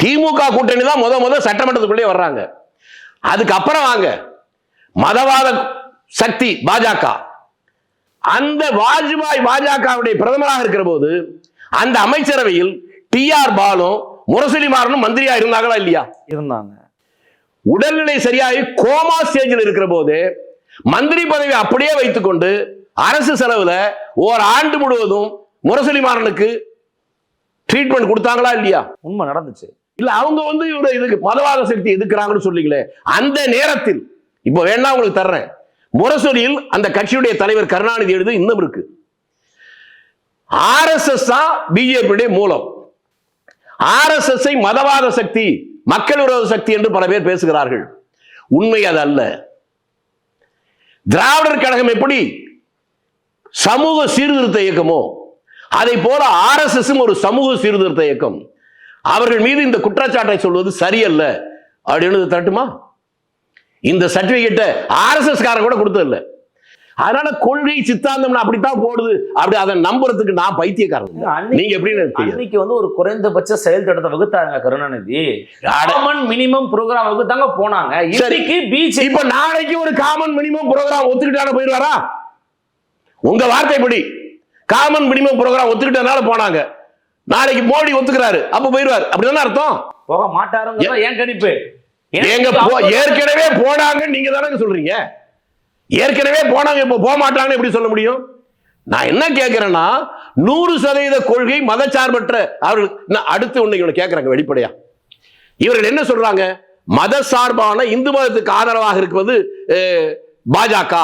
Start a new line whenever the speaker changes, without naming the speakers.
திமுக கூட்டணி தான் முத முத சட்டமன்றத்துக்குள்ளே வர்றாங்க. அதுக்கப்புறம் வாங்க. மதவாத சக்தி பாஜக. அந்த வாஜ்பாய் பாஜகவுடைய பிரதமராக இருக்கிற போது அந்த அமைச்சரவையில் டி ஆர் பாலும் முரசொலி மாறனும் மந்திரியா இருந்தாங்களா இல்லையா?
இருந்தாங்க.
உடல்நிலை சரியாகி கோமா ஸ்டேஜில் இருக்கிற போது மந்திரி பதவி அப்படியே வைத்துக்கொண்டு அரசு செலவுல ஓர் ஆண்டு முழுவதும் முரசொலி மாறனுக்கு ட்ரீட்மெண்ட் கொடுத்தாங்களா இல்லையா?
உண்மை நடந்துச்சு.
இல்ல அவங்க வந்து இவரை இதுக்கு மதவாத சக்தி எதுக்குறாங்கன்னு சொல்லிங்களே அந்த நேரத்தில் இப்போ வேணா உங்களுக்கு தர்றேன். முரசொலியில் அந்த கட்சியுடைய தலைவர் கருணாநிதி எழுது இன்னும் இருக்கு. ஆர்எஸ்எஸ் தான் பிஜேபியுடைய மூலம். ஆர்எஸ்எஸ் மதவாத சக்தி மக்கள் விரோத சக்தி என்று பல பேர் பேசுகிறார்கள். உண்மை அது அல்ல. திராவிடர் கழகம் எப்படி? சமூக சீர்திருத்த இயக்கமோ? அதை போல ஆர்எஸ்எஸ் ஒரு சமூக சீர்திருத்த இயக்கம். அவர்கள் மீது இந்த குற்றச்சாட்டை சொல்வது சரியல்ல. அப்படின்னு தட்டுமா இந்த சர்டிபிகேட்டை ஆர்எஸ்எஸ் காரன் கூட கொடுத்ததில்ல. அதனால கொள்கை சித்தாந்தம் அப்படித்தான் போடுது. அப்படி அதை நம்புறதுக்கு நான் பைத்தியக்காரன். நீங்க தெரியாது
அன்னைக்கு வந்து ஒரு குறைந்தபட்ச செயல் திட்டத்தை வகுத்தாங்க கருணாநிதி. காமன் மினிமம் ப்ரோக்ராம் வகுத்தாங்க போனாங்க. இன்னைக்கு பீச்
இப்ப நாளைக்கு ஒரு காமன் மினிமம் ப்ரோக்ராம் ஒத்துக்கிட்டான போயிடுவாரா? உங்க வார்த்தைப்படி. காமன் மினிமம் ப்ரோக்ராம் ஒத்துக்கிட்டனால போனாங்க. நாளைக்கு மோடி ஒத்துக்கிறாரு. அப்ப போயிடுவார். அப்படிதானே அர்த்தம்?
போக மாட்டாருங்க ஏன் கணிப்பு?
எங்க ஏற்கனவே போனாங்க நீங்க தானே சொல்றீங்க. ஏற்கனவே போனாங்க இப்ப போக மாட்டாங்கன்னு எப்படி சொல்ல முடியும்? நான் என்ன கேட்கிறேன்னா நூறு சதவீத கொள்கை மதச்சார்பற்ற அவர்கள் அடுத்து ஒண்ணு இவனை கேட்கறாங்க வெளிப்படையா. இவர்கள் என்ன சொல்றாங்க? மத சார்பான இந்து மதத்துக்கு ஆதரவாக இருப்பது பாஜக.